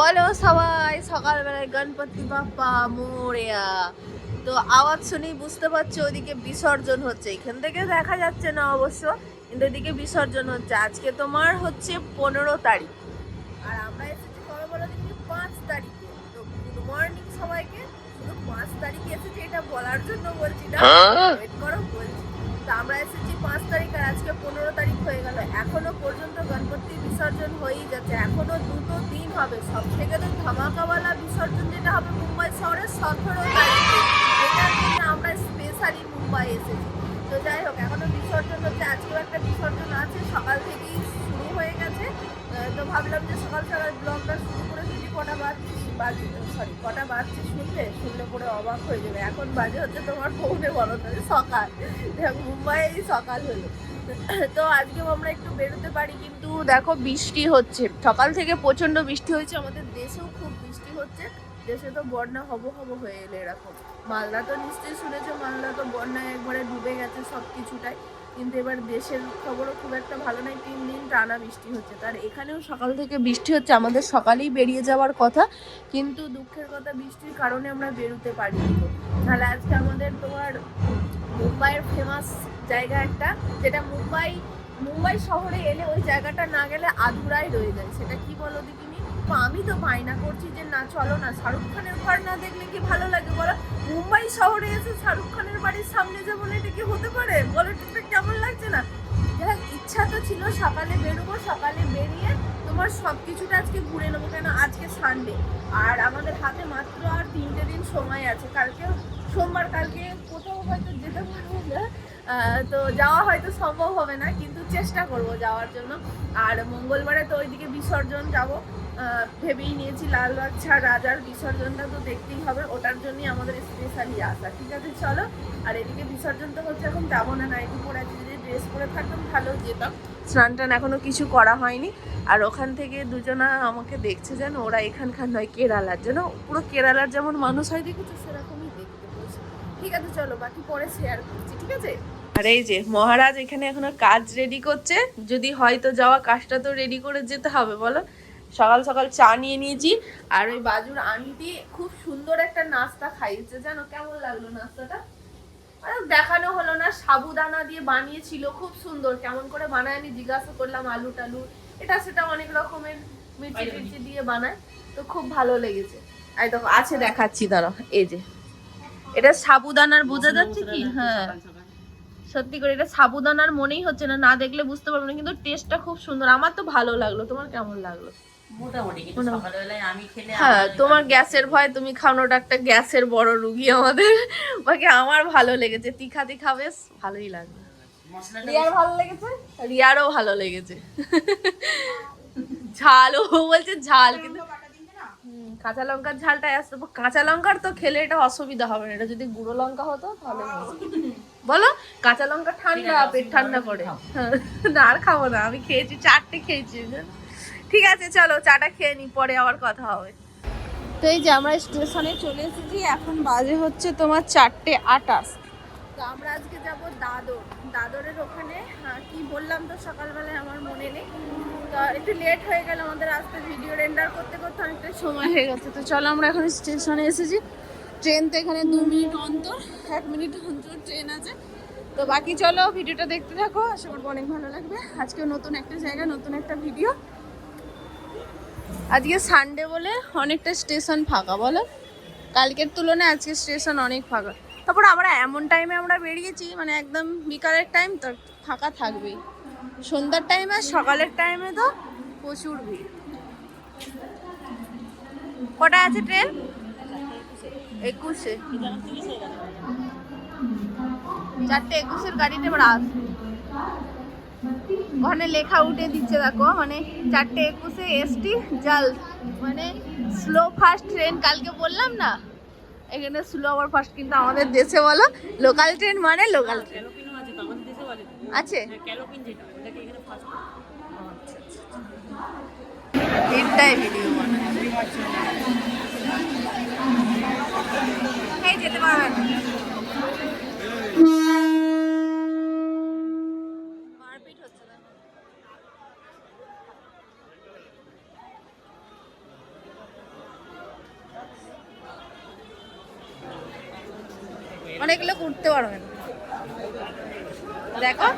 বলো সবাই সকালবেলায় গণপতি বাপ্পা মোরিয়া। তো আওয়াজ শুনেই বুঝতে পারছ ওদিকে বিসর্জন হচ্ছে। এখান থেকে দেখা যাচ্ছে না অবশ্য কিন্তু ওদিকে বিসর্জন হচ্ছে। আজকে তোমার হচ্ছে পনেরো তারিখ। আর আমরা এসেছি কবে বলো দেখি? পাঁচ তারিখে। তো গুড মর্নিং সবাইকে। শুধু পাঁচ তারিখে এসেছি এটা বলার জন্য বলছি না। ওয়েট করো বলছি। তো আমরা এসেছি পাঁচ তারিখ আর আজকে পনেরো তারিখ হয়ে গেল। এখনও পর্যন্ত গণপতি বিসর্জন হয়েই যাচ্ছে। এখনও দুটো দিন হবে। সব থেকে তো ধামাকাওয়ালা বিসর্জন যেটা হবে মুম্বাই শহরের সতেরো তারিখে। জন্য আমরা স্পেশালি মুম্বাই এসেছি। তো যাই হোক, এখনও বিসর্জন হচ্ছে, আজকেও একটা বিসর্জন আছে, সকাল থেকেই শুরু হয়ে গেছে। তো ভাবলাম যে সকাল সকাল ব্লগটা শুরু করে কটা বাজছে বাজে সরি কটা বাজছে শুনলে শুনলে পরে অবাক হয়ে যাবে। এখন বাজে হচ্ছে তোমার ফোনে বলো না সকাল। দেখ মুম্বাই সকাল হলো। তো আজকেও আমরা একটু বেরোতে পারি, কিন্তু দেখো বৃষ্টি হচ্ছে। সকাল থেকে প্রচণ্ড বৃষ্টি হয়েছে, আমাদের দেশেও খুব বৃষ্টি হচ্ছে। দেশে তো বন্যা হব হব হয়ে এলো এরকম। মালদা তো নিশ্চয়ই শুনেছো, মালদা তো বন্যায় একবারে ডুবে গেছে সব কিছুটাই কিন্তু এবার দেশের খবরও খুব একটা ভালো নয় তিন দিন টানা বৃষ্টি হচ্ছে। তার এখানেও সকাল থেকে বৃষ্টি হচ্ছে, আমাদের সকালেই বেরিয়ে যাওয়ার কথা। কিন্তু দুঃখের কথা, বৃষ্টির কারণে আমরা বেরোতে পারিনি। তাহলে আজকে আমাদের তোমার মুম্বাইয়ের ফেমাস জায়গা একটা, যেটা মুম্বাই মুম্বাই শহরে এলে ওই জায়গাটা না গেলে আধুরাই রয়ে যায়। সেটা কি বলো তো আমি তো বায়না করছি যে না, চলো না, শাহরুখ খানের ঘর না দেখলে কি ভালো লাগে বলো? মুম্বাই শহরে এসে শাহরুখ খানের বাড়ির সামনে যাব না, এটা কি হতে পারে? ছিল, সকালে বেরোবো, সকালে বেরিয়ে তোমার সব কিছুটা আজকে ঘুরে নেব কেন? আজকে সানডে আর আমাদের হাতে মাত্র আর তিনটে দিন সময় আছে। কালকে, সোমবার কালকে কোথাও হয়তো যেতে পারব না। তো যাওয়া হয়তো সম্ভব হবে না, কিন্তু চেষ্টা করব যাওয়ার জন্য। আর মঙ্গলবারে তো ওইদিকে বিসর্জন যাব। ভেবেই নিয়েছি লালবাগ ছাড় রাজার বিসর্জনটা তো দেখতেই হবে। ওটার জন্যই আমাদের স্পেশালি আসা। ঠিক আছে, চলো। আর এদিকে বিসর্জন তো হচ্ছে এখন যাব না নাইটি পরে যদি ড্রেস পরে থাকতাম, ভালো যেতাম। স্নান টান এখনও কিছু করা হয়নি। আর ওখান থেকে দুজনা আমাকে দেখছে যেন, ওরা এখানকার নয়, কেরালার। যেন পুরো কেরালার যেমন মানুষ হয়, দেখেছ? সেরকমই দেখতে বলছে। ঠিক আছে, চলো, বাকি পরে শেয়ার করছি, ঠিক আছে? আর এই যে, মহারাজ এখানে এখনও কাজ রেডি করছে। যদি হয়তো যাওয়া, কাজটা তো রেডি করে যেতে হবে, বলো? সকাল সকাল চা নিয়ে নিয়েছি। আর ওই বাজুর আন্টি খুব সুন্দর একটা নাস্তা খাইয়েছে। জানো, কেমন লাগল নাস্তাটা? দেখানো হলো না সাবুদানা দিয়ে বানিয়েছিল খুব সুন্দর। কেমন করে বানায় আমি জিজ্ঞাসা করলাম আলু টালু। এটা সেটা অনেক রকমের মির্চি টির্চি দিয়ে। বানায় তো খুব ভালো লেগেছে। এই দেখো আছে দেখাচ্ছি দাঁড়া এই যে। এটা সাবুদানার বোঝা যাচ্ছে কি? হ্যাঁ। সত্যি করে এটা সাবুদানার মনেই হচ্ছে না না দেখলে বুঝতে পারব না কিন্তু টেস্টটা খুব সুন্দর। আমার তো ভালো লাগল তোমার কেমন লাগল? হ্যাঁ তোমার গ্যাসের ভয় তুমি খাওয়ানোটা একটা গ্যাসের বড় রুগী আমাদের। বাকি আমার ভালো লেগেছে। তিখা তিখা বেশ ভালোই রিয়ার ভালো লেগেছে? রিয়ারও ভালো লেগেছে। ঝাল ও বলছে ঝাল কিন্তু কাঁচা লঙ্কার ঝালটা আসতে কাঁচা লঙ্কার তো খেলে এটা অসুবিধা হবে না। এটা যদি গুঁড়ো লঙ্কা হতো তাহলে বলো কাঁচা লঙ্কা ঠান্ডা পেট ঠান্ডা করে। হ্যাঁ, না আর খাব না। আমি খেয়েছি চারটে খেয়েছি। ঠিক আছে চলো চাটা খেয়ে নি পরে আবার কথা হবে। তো এই যে আমরা স্টেশনে চলে এসেছি এখন বাজে হচ্ছে তোমার চারটে আটাশ। তো আমরা আজকে যাব দাদর। দাদরের ওখানে হ্যাঁ, কি বললাম তো সকালবেলায় আমার মনে নেই। তো একটু লেট হয়ে গেল আমাদের আসতে ভিডিও রেন্ডার করতে করতে অনেকটা সময় হয়ে গেছে। তো চলো আমরা এখন স্টেশনে এসেছি। ট্রেন তো এখানে দু মিনিট অন্তর এক মিনিট অন্তর ট্রেন আছে। তো বাকি চলো ভিডিওটা দেখতে থাকো। আশা করব অনেক ভালো লাগবে। আজকে নতুন একটা জায়গা নতুন একটা ভিডিও আজকে সানডে বলে অনেকটা স্টেশন ফাঁকা, বলো? কালকের তুলনায় আজকে স্টেশন অনেক ফাঁকা। তারপর আমরা এমন টাইমে আমরা বেরিয়েছি মানে একদম বিকালের টাইম তো ফাঁকা থাকবেই। সন্ধ্যার টাইমে সকালের টাইমে তো প্রচুর ভিড়। কটা আছে ট্রেন একুশে। চারটে একুশের গাড়িতে এবার আসবে। ওখানে লেখা উঠে দিচ্ছে দেখো মানে চারটে একুশে এসটি জাল। মানে স্লো ফাস্ট ট্রেন কালকে বললাম না? এখানে স্লো আবার ফাস্ট কিন্তু আমাদের দেশে বলো লোকাল ট্রেন মানে লোকাল ট্রেন আছে? তিনটাই ভিডিও যেতে পারবেন অনেক লোক উঠতে পারবে না দেখো।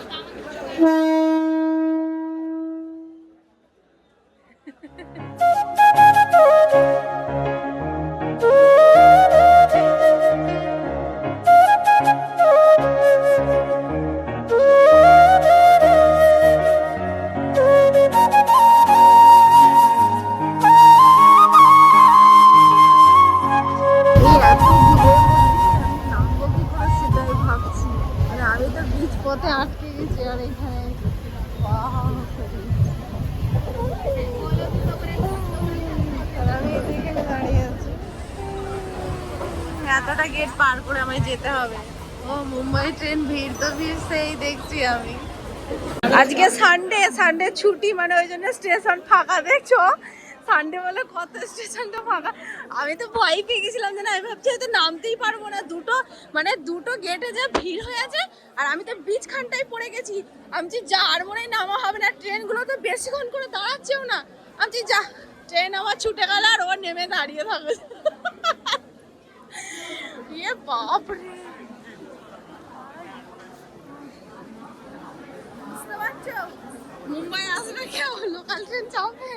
আজকে সানডে সানডে ছুটি মানে ওই জন্য স্টেশন ফাঁকা, দেখছ? সানডে বলে কত স্টেশনটা ফাঁকা। আমি তো ভয় পেয়ে গেছিলাম যে না, আমি ভাবছি হয়তো নামতেই পারব না। দুটো মানে দুটো গেটে যা ভিড় হয়ে আছে, আর আমি তো বিচখানটায় পড়ে গেছি। আমি যা আর মনে নামা হবে না। ট্রেনগুলো তো বেশিক্ষণ করে দাঁড়াচ্ছেও না। আমি যা, ট্রেন আমার ছুটে গেল, আর ও নেমে দাঁড়িয়ে থাকবে। ইয়ে বাপরে। বুঝতে পারছ? মুম্বাই আসবে কেউ? লোকাল ট্রেন চাপে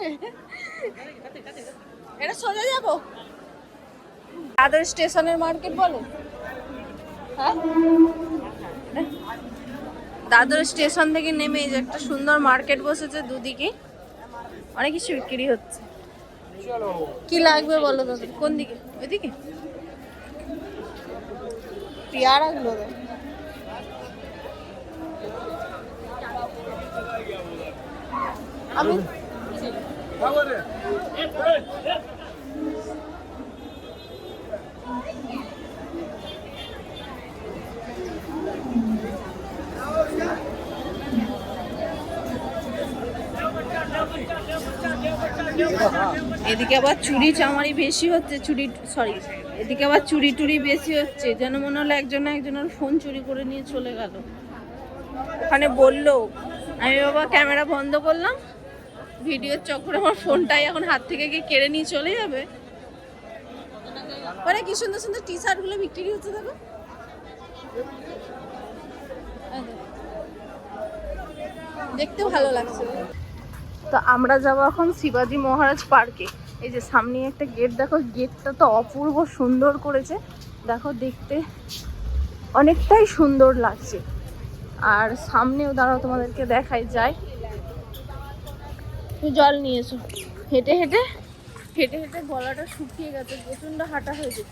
এটা সোজা যাব? দাদর স্টেশনের মার্কেট বলো। হ্যাঁ? দাদর স্টেশন থেকে নেমে এই যে একটা সুন্দর মার্কেট বসেছে দুদিকে। অনেক কিছু বিক্রি হচ্ছে। কি লাগবে বলো দাদা? কোন দিকে? ওইদিকে? পেয়ারাগুলো দেখ। আমি এদিকে আবার চুরি চামারি বেশি হচ্ছে, চুরি সরি এদিকে আবার চুরি টুরি বেশি হচ্ছে, যেন মনে হলো একজন একজনের ফোন চুরি করে নিয়ে চলে গেল। ওখানে বলল, আমি বাবা ক্যামেরা বন্ধ করলাম ভিডিওর চক্করে, আমার ফোনটাই এখন হাত থেকে গিয়ে কেড়ে নিয়ে চলে যাবে। মানে কি সুন্দর সুন্দর টি শার্টগুলো বিক্রি হচ্ছে দেখো। দেখতে ভালো লাগছে। তো আমরা যাব এখন শিবাজি মহারাজ পার্কে। এই যে সামনে একটা গেট, দেখো গেটটা তো অপূর্ব সুন্দর করেছে। দেখো দেখতে অনেকটাই সুন্দর লাগছে। আর সামনেও দাঁড়াও তোমাদেরকে দেখাই যায় জল এসো হেঁটে হেঁটে হেঁটে হেঁটে গলাটা শুকিয়ে গেছে, প্রচণ্ড হাঁটা হয়েছে।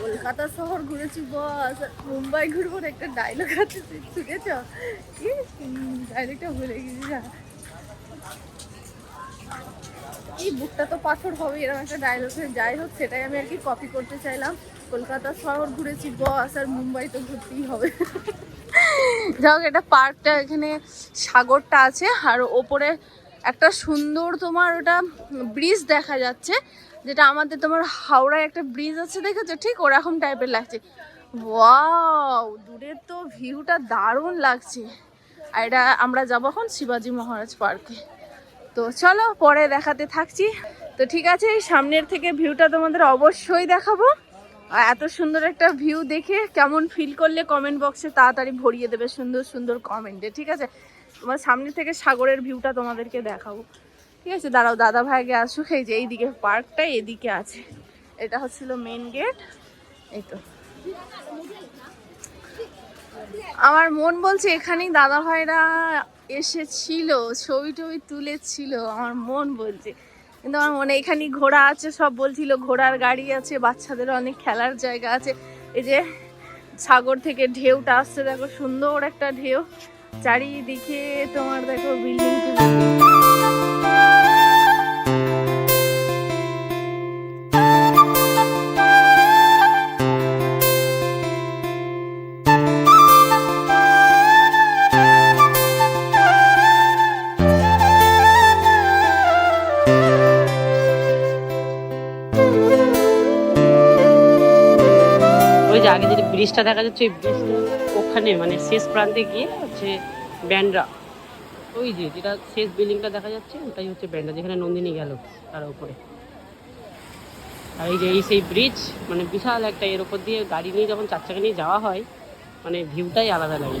কলকাতা শহর ঘুরেছি, বস। মুম্বাই ঘুরবো না, একটা ডায়লগ আছে শুনেছ কি? ডায়লগটা ভুলে গেছি, যা। এই বুকটা তো পাথর হবে এরকম একটা ডায়লগ যাই হোক, সেটাই আমি আর কি কপি করতে চাইলাম। কলকাতা শহর ঘুরেছি, বস, আর মুম্বাই তো ঘুরতেই হবে। যাই হোক, এটা পার্কটা এখানে সাগরটা আছে, আর ওপরে একটা সুন্দর তোমার ওটা ব্রিজ দেখা যাচ্ছে, যেটা আমাদের তোমার হাওড়ায় একটা ব্রিজ আছে দেখেছ? ঠিক ওরকম টাইপের লাগছে। ওয়াও দূরের তো ভিউটা দারুণ লাগছে। আর এটা আমরা যাব এখন শিবাজি মহারাজ পার্কে তো চলো পরে দেখাতে থাকছি। তো ঠিক আছে সামনের থেকে ভিউটা তোমাদের অবশ্যই দেখাবো। আর এত সুন্দর একটা ভিউ দেখে কেমন ফিল করলে কমেন্ট বক্সে তাড়াতাড়ি ভরিয়ে দেবে সুন্দর সুন্দর কমেন্টে ঠিক আছে? তোমার সামনে থেকে সাগরের ভিউটা তোমাদেরকে দেখাবো। ঠিক আছে, দাঁড়াও, দাদা ভাইকে আসুক এই যে এইদিকে পার্কটা এদিকে আছে। এটা হচ্ছিল মেন গেট এই তো। আমার মন বলছে এখানেই দাদা ভাইরা এসেছিল, ছবি টবি তুলেছিল, আমার মন বলছে। কিন্তু আমার মনে এখানেই ঘোড়া আছে, সব বলছিল ঘোড়ার গাড়ি আছে, বাচ্চাদের অনেক খেলার জায়গা আছে। এই যে সাগর থেকে ঢেউটা আসছে, দেখো সুন্দর একটা ঢেউ। চারিদিকে তোমার দেখো বিল্ডিং আগে যেটা ব্রিজটা দেখা যাচ্ছে ওই ব্রিজটা। ওখানে মানে শেষ প্রান্তে গিয়ে হচ্ছে ব্যান্ডরা ওই যে যেটা শেষ বিল্ডিংটা দেখা যাচ্ছে, ওটাই হচ্ছে ব্যান্ডরা যেখানে নন্দিনী গেল তার উপরে। আর এই যে এই সেই ব্রিজ মানে বিশাল একটা, এর উপর দিয়ে গাড়ি নিয়ে যখন চার চাকা নিয়ে যাওয়া হয় মানে ভিউটাই আলাদা লাগে।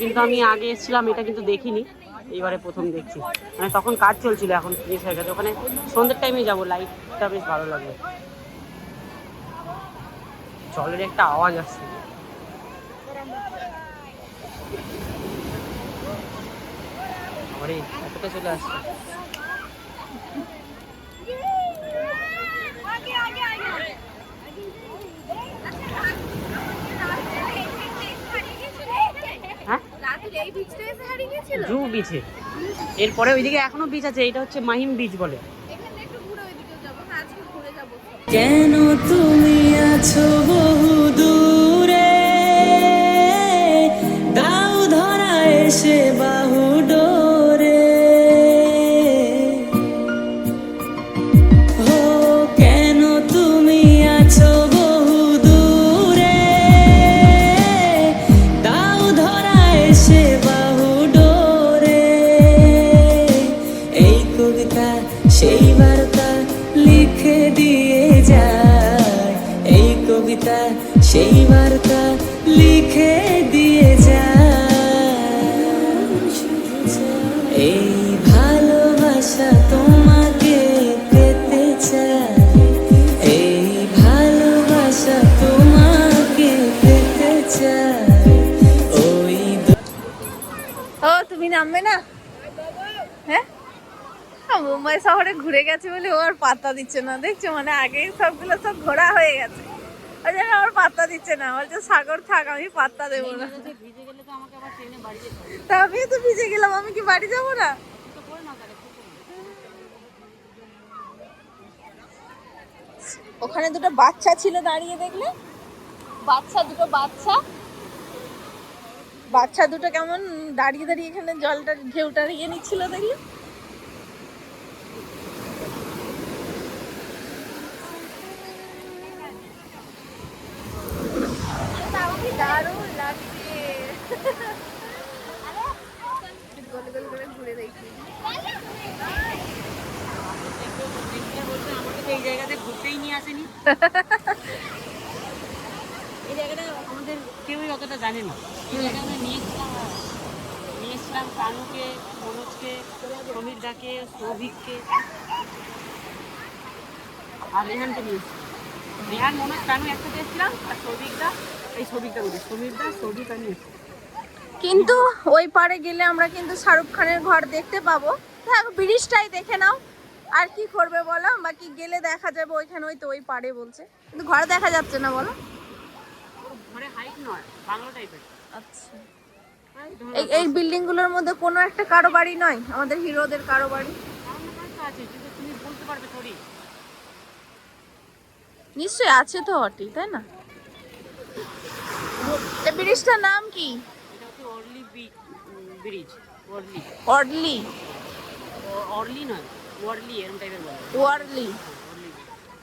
কিন্তু আমি আগে এসেছিলাম, এটা কিন্তু দেখিনি। এইবারে প্রথম দেখছি। মানে তখন কাজ চলছিল এখন ফিনিশ হয়ে গেছে। ওখানে সন্ধ্যের টাইমে যাব লাইটটা বেশ ভালো লাগবে জলের একটা আওয়াজ আসছে। এতটা চলে আসছে হ্যাঁ রাতুল এই বিচটা এসে হারিয়ে গেছিল জু বিচে এরপরে ওইদিকে এখনও বিচ আছে এটা হচ্ছে মাহিম বিচ বলে। এখানে একটু ঘুরে ওইদিকেও যাব। হ্যাঁ আজকে ঘুরে যাব। কেন তুমি আছো সেই বার্তা লিখে দিয়ে যায় এই ভালোবাসা তোমাকে পেতে চায়। এই ভালোবাসা তোমাকে পেতে চায়। ওই ও, তুমি নামবে না? হ্যাঁ? মুম্বাই শহরে ঘুরে গেছে বলে ও আর পাত্তা দিচ্ছে না। দেখছ মানে আগে সবগুলো সব ঘোরা হয়ে গেছে। ওই জন্য আমার পাত্তা দিচ্ছে না বলছে সাগর থাক আমি পাত্তা দেবো না। তো হবে। তা আমিও তো ভিজে গেলাম আমি কি বাড়ি যাব না? ওখানে দুটো বাচ্চা ছিল দাঁড়িয়ে দেখলে? বাচ্চা দুটো বাচ্চা। বাচ্চা দুটো কেমন দাঁড়িয়ে দাঁড়িয়ে এখানে জলটা ঢেউটা ইয়ে নিচ্ছিল দেখলে দারুণ লাগছে গোল গোল করে ঘুরে দেখি বলছে আমাকে তো এই জায়গাতে ঘুরতেই নিয়ে আসেনি এই জায়গাটা আমাদের কেউই অতটা জানে না। কানুকে মনোজকে সমীর দাকে সৌভিককে আর রেহানকে রেহান মনোজ কানু একসাথে এসেছিলাম আর সৌভিক দা এই সৌভিকটা বলি সমীর দা সৌভিক আমি কিন্তু ওই পারে গেলে আমরা কিন্তু শাহরুখ খানের ঘর দেখতে পাবো। থাক ব্রিজটাই দেখে নাও আর কি করবে বলো? বাকি গেলে দেখা যাবে ওইখানে ওই তো ওই পারে বলছে। কিন্তু ঘর দেখা যাচ্ছে না বলো? ঘরে হাইট নয় বাংলা টাইপের আচ্ছা। এই এই বিল্ডিংগুলোর মধ্যে কোনো একটা কারও বাড়ি নয় আমাদের হিরোদের কারও বাড়ি আছে কিন্তু তুমি বলতে পারবে থোড়ি নিশ্চয়ই আছে তো অটি তাই না? এই ব্রিজটার নাম কি? এটা হচ্ছে অর্লি ব্রিজ অর্লি অডলি অর্লি নয় ওয়ার্লি এরকম টাইপের বলে। ওয়ারলি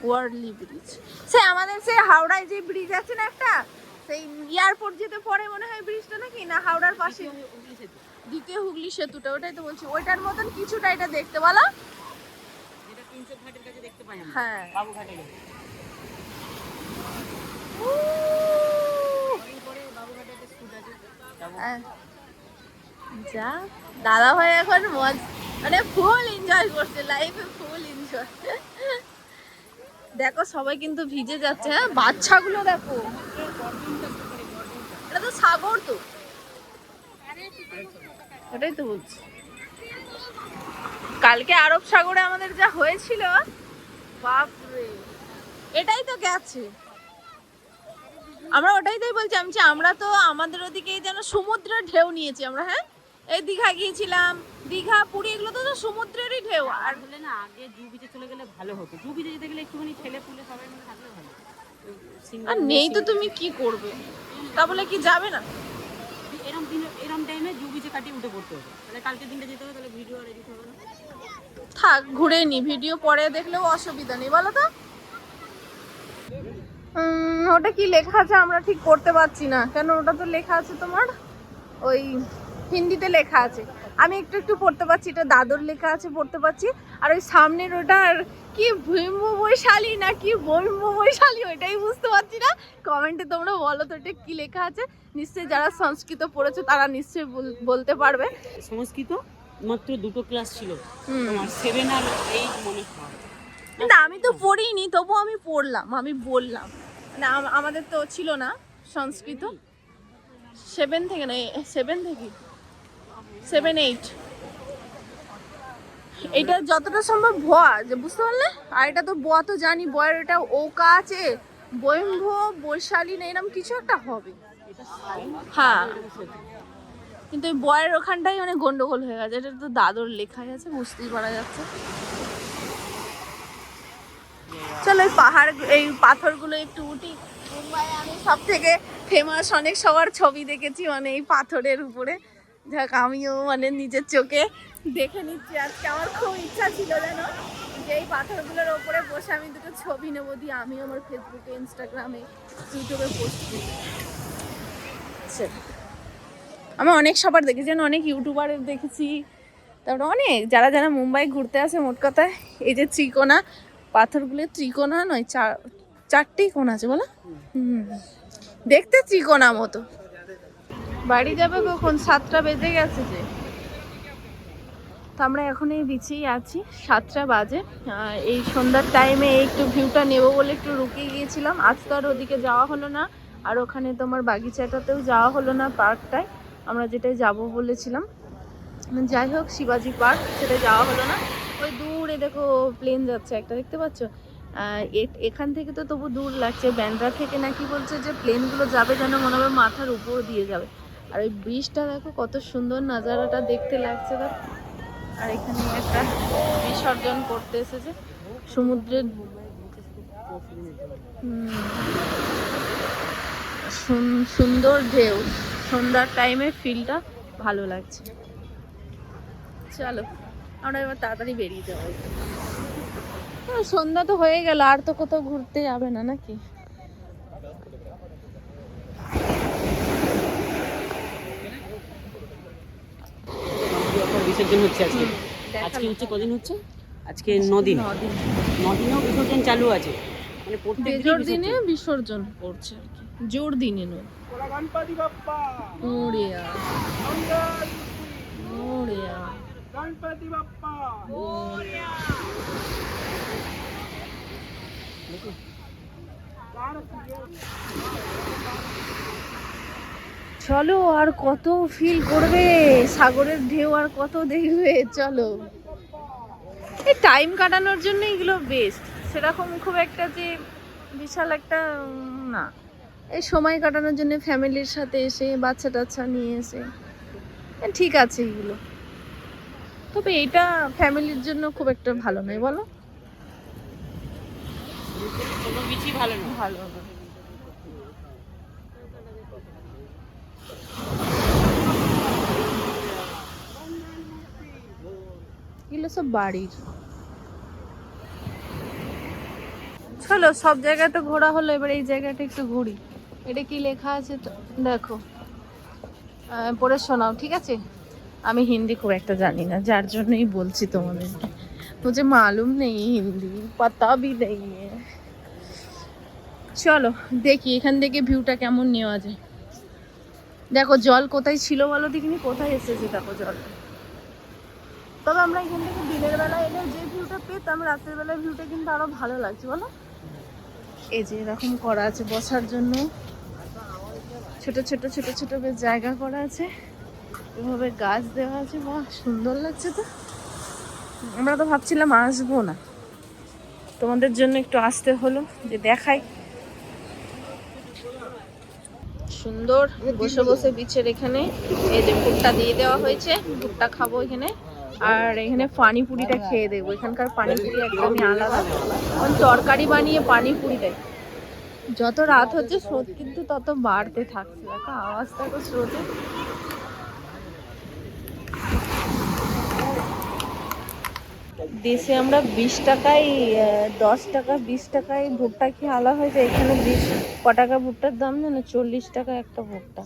ওয়ার্লি ব্রিজ সে আমাদের সে হাওড়ায় যে ব্রিজ আছে না একটা? সেই এয়ারপোর্ট যেতে পরে মনে হয় ব্রিজটা নাকি? না হাওড়ার পাশে? দ্বিতীয় হুগলি সেতুটা ওটাই তো বলছি। ওইটার মতন কিছুটা এটা দেখতে বলো। হ্যাঁ। যা দাদা ভাই এখন মজ মানে ফুল এনজয় করছে লাইফে ফুল এনজয় দেখো, সবাই কিন্তু ভিজে যাচ্ছে হ্যাঁ? বাচ্চাগুলো দেখো। এটা তো সাগর তো। এটাই তো বলছি। কালকে আরব সাগরে আমাদের যা হয়েছিল, বাপরে। এটাই তো গেছে। আমরা ওটাই তাই বলছি, আমি আমরা তো আমাদের ওদিকে যেন সমুদ্রের ঢেউ নিয়েছি আমরা হ্যাঁ? এই দীঘা গিয়েছিলাম দীঘা পুরী এগুলো তো সমুদ্রেরই ঢেউ। আর বলে না আগে জু বিচে চলে গেলে ভালো হতো। জু বিচে যেতে গেলে একটুখানি ছেলে পুলে সবাই মিলে থাকলে ভালো। আর নেই তো তুমি কি করবে? তা বলে কি যাবে না? এরম দিন এরম টাইমে জু বিচে কাটিয়ে উঠে পড়তে হবে। তাহলে কালকে দিনটা যেতে হবে তাহলে ভিডিও আর এডিট হবে না। থাক ঘুরে নি ভিডিও পরে দেখলেও অসুবিধা নেই বলো তো। ওটা কি লেখা আছে? আমরা ঠিক করতে পারছি না। কেন ওটা তো লেখা আছে তোমার ওই হিন্দিতে লেখা আছে। আমি একটু একটু পড়তে পারছি এটা দাদর লেখা আছে পড়তে পারছি। আর ওই সামনের ওটার কি ভীম্ব বৈশালী না কি ভৈম্ব বৈশালী ওইটাই বুঝতে পারছি না। কমেন্টে তোমরা বলো তো এটা কি লেখা আছে। নিশ্চয়ই যারা সংস্কৃত পড়েছো তারা নিশ্চয়ই বল- বলতে পারবে। সংস্কৃত মাত্র দুটো ক্লাস ছিল। তোমার সেভেন আর এইট মনে হয়। না আমি তো পড়িনি তবু আমি পড়লাম আমি বললাম। মানে আম- আমাদের তো ছিল না সংস্কৃত। সেভেন থেকে না সেভেন থেকে? সেভেন এইট এটা যতটা সম্ভব ভয়া যে বুঝতে পারলে? আর এটা তো বোয়া তো জানি বয়ের এটা ওকা আছে। বৈম্ভ বৈশালী না এরকম কিছু একটা হবে। হ্যাঁ। কিন্তু ওই বয়ের ওখানটাই মানে গন্ডগোল হয়ে গেছে। এটা তো দাদর লেখাই আছে বুঝতেই পারা যাচ্ছে। চলো এই পাহাড় এই পাথরগুলো একটু উঠি। মুম্বাই আমি সব থেকে ফেমাস অনেক সবার ছবি দেখেছি মানে এই পাথরের উপরে। যাক, আমিও মানে নিজের চোখে দেখে নিচ্ছি। আজকে আমার খুব ইচ্ছা ছিল যেন যে এই পাথরগুলোর ওপরে বসে আমি দুটো ছবি নেব দিয়ে আমি আমার ফেসবুকে, ইনস্টাগ্রামে, ইউটিউবে পোস্ট করি। আমি অনেক সবার দেখেছি, আমি অনেক ইউটিউবারের দেখেছি। তারপরে অনেক, যারা যারা মুম্বাই ঘুরতে আসে, মোট কথায় এই যে ত্রিকোণা, পাথরগুলো ত্রিকোণা নয় চার চারটেই কোণ আছে, বলো? হুম। দেখতে ত্রিকোণা মতো। বাড়ি যাবে কখন? সাতটা বেজে গেছে যে। তো আমরা এখন এই বিচেই আছি, সাতটা বাজে। এই সন্ধ্যার টাইমে একটু ভিউটা নেব বলে একটু রুকে গিয়েছিলাম। আজ তো আর ওদিকে যাওয়া হলো না, আর ওখানে তোমার বাগিচাটাতেও যাওয়া হলো না পার্কটায়। আমরা যেটাই যাব বলেছিলাম। যাই হোক, শিবাজি পার্ক সেটা যাওয়া হলো না। ওই দূরে দেখো প্লেন যাচ্ছে একটা, দেখতে পাচ্ছ? এখান থেকে তো তবু দূর লাগছে। ব্যান্ড্রা থেকে নাকি বলছে যে প্লেনগুলো যাবে যেন মনে হবে মাথার উপর দিয়ে যাবে। আর ওই ব্রিজটা দেখো কত সুন্দর নাজারাটা দেখতে লাগছে দেখো আর এখানে একটা বিসর্জন করতে এসেছে সমুদ্রের সুন- সুন্দর ঢেউ সন্ধ্যার টাইমে ফিলটা ভালো লাগছে। চলো আমরা এবার তাড়াতাড়ি বেরিয়ে যাব। হ্যাঁ, সন্ধ্যা তো হয়ে গেল আর তো কোথাও ঘুরতে যাবে না নাকি? বিসর্জন হচ্ছে আজকে? আজকে হচ্ছে কদিন হচ্ছে? আজকে নদিন। নদিনেও বিসর্জন চালু আছে। মানে প্রত্যেক দিনে বিসর্জন। করছে আর কি। জোর দিনে নয়। গণপতি বাপ্পা মরিয়া গণপতি বাপ্পা চলো আর কত ফিল করবে? সাগরের ঢেউ আর কত দেখবে? চলো। এই টাইম কাটানোর জন্য এগুলো বেস্ট সেরকম খুব একটা যে বিশাল একটা না। এই সময় কাটানোর জন্য ফ্যামিলির সাথে এসে বাচ্চা টাচ্চা নিয়ে এসে। ঠিক আছে এগুলো। তবে এটা ফ্যামিলির জন্য খুব একটা ভালো নয় বলো? কোনো কিছুই ভালো না ভালো এগুলো সব বাড়ির। চলো, সব জায়গায় তো ঘোরা হলো, এবার এই জায়গাটা একটু ঘুরি। এটা কি লেখা আছে দেখো। পড়ে শোনাও, ঠিক আছে? আমি হিন্দি খুব একটা জানি না, যার জন্যই বলছি তোমাদেরকে। মুঝে মালুম নেই হিন্দি, পাতা নেই। চলো, দেখি এখান থেকে ভিউটা কেমন নেওয়া যায়। দেখো, জল কোথায় ছিল বলো দেখিনি, কোথায় এসেছে দেখো জল। তবে আমরা এখান থেকে দিনের বেলা এলে যে ভিউটা পেতাম, রাতের বেলায় ভিউটা কিন্তু আরও ভালো লাগছে, বলো? এই যে এরকম করা আছে বসার জন্য। ছোট ছোট ছোট ছোট বেশ জায়গা করা আছে। এভাবে গাছ দেওয়া আছে, বাহ, সুন্দর লাগছে তো। আমরা তো ভাবছিলাম আসব না। তোমাদের জন্য একটু আসতে হলো, যে দেখাই। সুন্দর, বসে বসে বিচের এখানে। এই যে ভুট্টা দিয়ে দেওয়া হয়েছে, ভুট্টা খাব এখানে। আর এখানে পানি পুরিটা খেয়ে দেবো এখানকার পানিপুরি একদমই আলাদা। তরকারি বানিয়ে পানিপুরি দেয়। যত রাত হচ্ছে স্রোত কিন্তু তত বাড়তে থাকছে। দেখো আওয়াজ দেখো স্রোতে। দেশে আমরা বিশ টাকায় দশ টাকা বিশ টাকায় ভুট্টা খেয়ে আলা হয়ে যায়। এখানে বিশ ক টাকা ভুট্টার দাম জানো? চল্লিশ টাকা একটা ভুট্টা।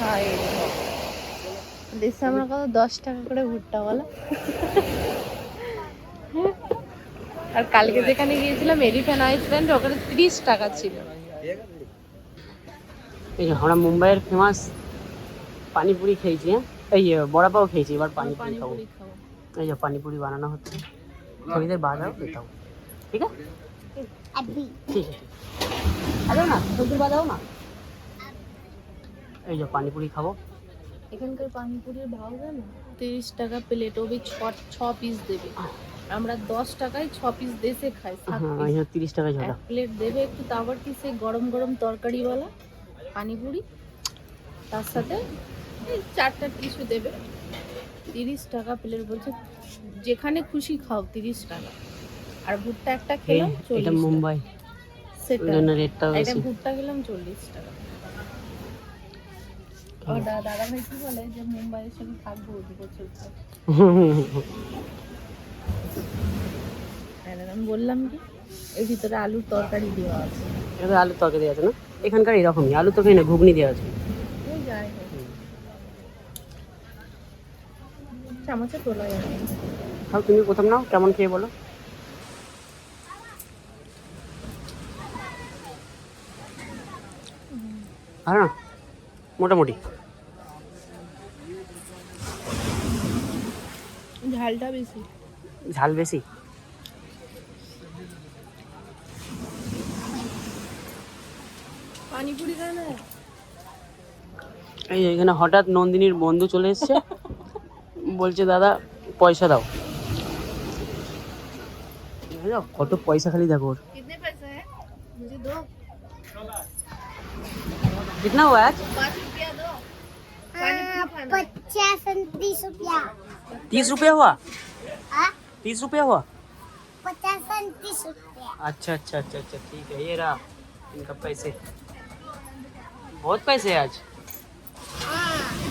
হ্যাঁ দেশে আমরা কত? দশ টাকা করে ভুট্টা বলো। আর কালকে যেখানে গিয়েছিলাম এলিফ্যান্ট আইসল্যান্ড ওখানে ত্রিশ টাকা ছিল। এই যে আমরা মুম্বাইয়ের ফেমাস পানিপুরি খেয়েছি হ্যাঁ? এই যে বড়াপাও খেয়েছি এবার পানিপুরি খাব। এই যে পানিপুরি বানানো হচ্ছে। ছবিদের বাজাও পেতাম ঠিক আছে? ঠিক আছে। আরে না? সবজির বাজাও না? এই যে পানিপুরি খাব। এখানকার পানিপুরির ভাও জানো তিরিশ টাকা প্লেট ও ছ ছ পিস দেবে। আমরা দশ টাকায় ছ পিস দেশে খাই হ্যাঁ তিরিশ টাকা এক প্লেট দেবে একটু তারপর কি সে গরম গরম তরকারিওয়ালা পানিপুরি। তার সাথে চারটা টিস্যু দেবে। তিরিশ টাকা প্লেট বলছে যেখানে খুশি খাও তিরিশ টাকা। আর ভুট্টা একটা খেলাম চল্লিশ মুম্বাই। সেটা এটা ভুট্টা খেলাম চল্লিশ টাকা। দাদা ভাই কি বলে যে মুম্বাইয়ের সঙ্গে থাকব দু বছর আর আমি বললাম কি এর ভিতরে আলুর তরকারি দেওয়া আছে। এটা আলুর তরকারি আছে না? এখানকার এরকমই আলু তরকারি না ঘুগনি দেওয়া আছে। চামচে তোলা যাবে না। তুমি প্রথম নাও কেমন খেয়ে বলো। না? মোটামুটি ঝালটা বেশি ঝাল বেশি পানিপুরি খায় না এই যে এখানে হঠাৎ নন্দিনীর বন্ধু চলে এসছে বলছে দাদা পয়সা দাও দেখো, কত পয়সা খালি দেখো ওর कितने पैसे हैं पचास तीस रुपया तीस रुपया हुआ हाँ? तीस रुपया हुआ पचास तीस रुपया अच्छा अच्छा अच्छा अच्छा ठीक है ये रहा इनका पैसे बहुत पैसे है आज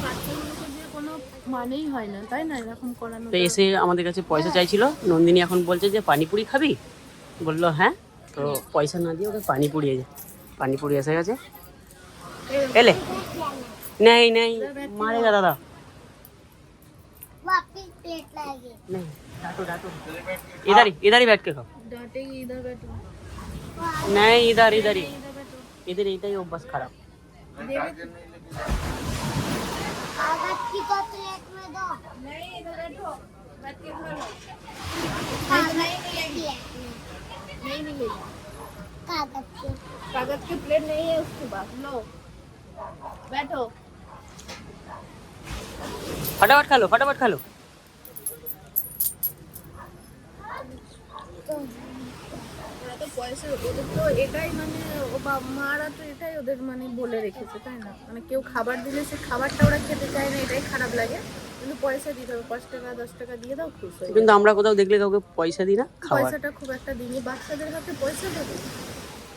বাচ্চাগুলোকে দিয়ে কোনো মানেই হয় না তাই না এরকম করানো তো এসে আমাদের কাছে পয়সা চাইছিল নন্দিনী এখন বলছে যে পানিপুরি খাবি বললো হ্যাঁ তো পয়সা না দিয়ে ওকে পানিপুরি এসে পানিপুরি এসে গেছে এলে নেই নেই মারেগা দাদা वापिस प्लेट लाएँगे नहीं डांटो डांटो इधर ही इधर ही बैठ के खाओ. डांटेगी इधर बैठो. नहीं इधर इधर ही. इधर इधर इधर ही वो बस खराब. कागज़ की को प्लेट में दो. नहीं इधर बैठो. बैठ के खा लो. कागज़ की प्लेट में नहीं मिलेगा कागज़ की कागज़ की प्लेट नहीं है उसके पास लो. बैठो. फटाफट खा लो फटाफट खा लो ওরা তো পয়সা ওদের তো এটাই মানে ও বাবা মারা তো এটাই ওদের মানে বলে রেখেছে তাই না মানে কেউ খাবার দিলে সে খাবারটা ওরা খেতে চায় না এটাই খারাপ লাগে কিন্তু পয়সা দিতে হবে পাঁচ টাকা দশ টাকা দিয়ে দাও খুশ হয়ে কিন্তু আমরা কোথাও দেখলে কাউকে পয়সা দিই না খাবার পয়সাটা খুব একটা দিনই বাচ্চাদের হাতে পয়সা দেবে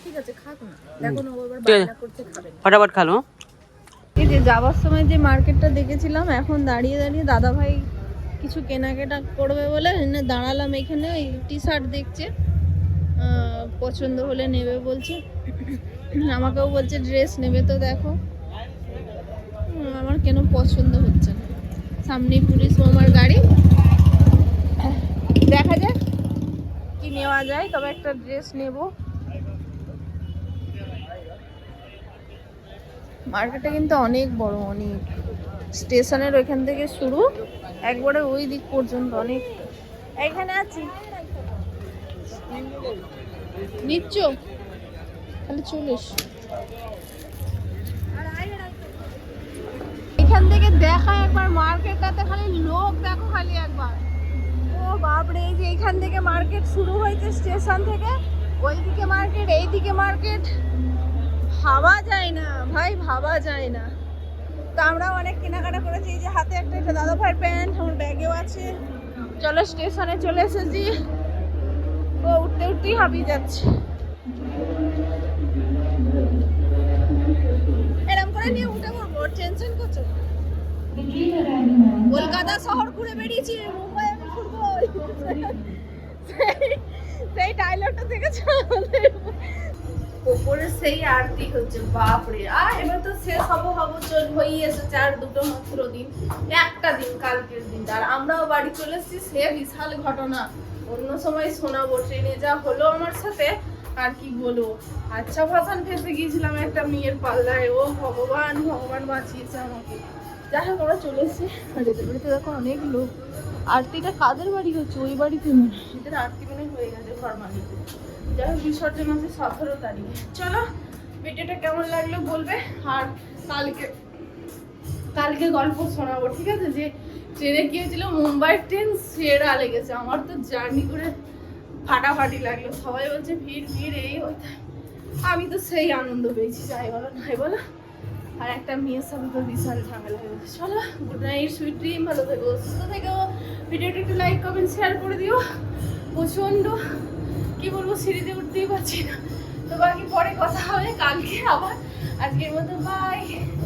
ঠিক আছে খাক না দেখো না ও এবার ঠিক আছে। বায়না করছে খাবে না फटाफट खा लो हाँ? এই যে যাওয়ার সময় যে মার্কেটটা দেখেছিলাম, এখন দাঁড়িয়ে দাঁড়িয়ে দাদা ভাই কিছু কেনাকাটা করবে বলে দাঁড়ালাম এখানে, ওই টি শার্ট দেখছে পছন্দ হলে নেবে বলছে। আমাকেও বলছে ড্রেস নেবে তো দেখো। আমার কেন পছন্দ হচ্ছে না। সামনেই পুলিশ মামার গাড়ি। দেখা যাক কি নেওয়া যায়, তবে একটা ড্রেস নেব। মার্কেটটা কিন্তু অনেক বড়, অনেক। স্টেশনের ওইখান থেকে শুরু, একবারে ওই দিক পর্যন্ত অনেক। এখানে আছি। নিচ্ছ? তাহলে চলিস। এখান থেকে দেখা একবার মার্কেটটাতে, খালি লোক দেখো খালি একবার। ও বাপরে, এই যে এখান থেকে মার্কেট শুরু হয়েছে স্টেশন থেকে, ওইদিকে মার্কেট, এইদিকে মার্কেট। ভাবা যায় না, ভাই ভাবা যায় না। তো আমরাও অনেক কেনাকাটা করেছি যে হাতে একটা একটা দাদা ভাই প্যান্ট, আমার ব্যাগেও আছে। চলো স্টেশনে চলে এসেছি। ও উঠতে উঠতেই হাবিয়ে যাচ্ছে। এরম করে নিয়ে উঠে পড়ব টেনশন করছ কলকাতা শহর ঘুরে বেরিয়েছি মুম্বাই আমি ঘুরবো। সেই- ডায়লগটা দেখেছ? ওপরে সেই আরতি হচ্ছে, বাপরে। আর এবার তো শেষ হব হব, চল, হয়েই এসেছে আর দুটো মাত্র দিন। একটা দিন, কালকের দিন। আর আমরাও বাড়ি চলে এসেছি, সে বিশাল ঘটনা। অন্য সময় শোনাবো, ট্রেনে যা হলো আমার সাথে, আর কি বলব। আচ্ছা ভাষণ ফেসে গিয়েছিলাম একটা মেয়ের পাল্লায়। ও ভগবান ভগবান বাঁচিয়েছে আমাকে। যাই হোক, আমরা চলে এসেছি। আর এদের বাড়িতে দেখো অনেক লোক। আরতিটা কাদের বাড়ি হচ্ছে? ওই বাড়িতে। এদের আরতি মনে হয়ে গেছে, ঘর যাই হোক, বিসর্জন আছে সতেরো তারিখে। চলো, ভিডিওটা কেমন লাগল বলবে? আর কালকে কালকে গল্প শোনাবো, ঠিক আছে? যে ট্রেনে কি হয়েছিল মুম্বাই ট্রেন, সেরা লেগেছে। আমার তো জার্নি করে ফাটাফাটি লাগল। সবাই বলছে, ভিড় ভিড়, এই ওইটা আমি তো সেই আনন্দ পেয়েছি। যাই বলো নাই বলো। আর একটা মেয়ের সাথে তো বিশাল ঝামেলা হয়ে গেছে। চলো গুড নাইট সুইট ড্রিম ভালো থেকো, সুস্থ থেকো। ভিডিওটা একটু লাইক কমেন্ট শেয়ার করে দিও। প্রচণ্ড কি বলব, সিঁড়িতে উঠতেই পারছি না। তো বাকি পরে কথা হবে, কালকে আবার। আজকের মতো বাই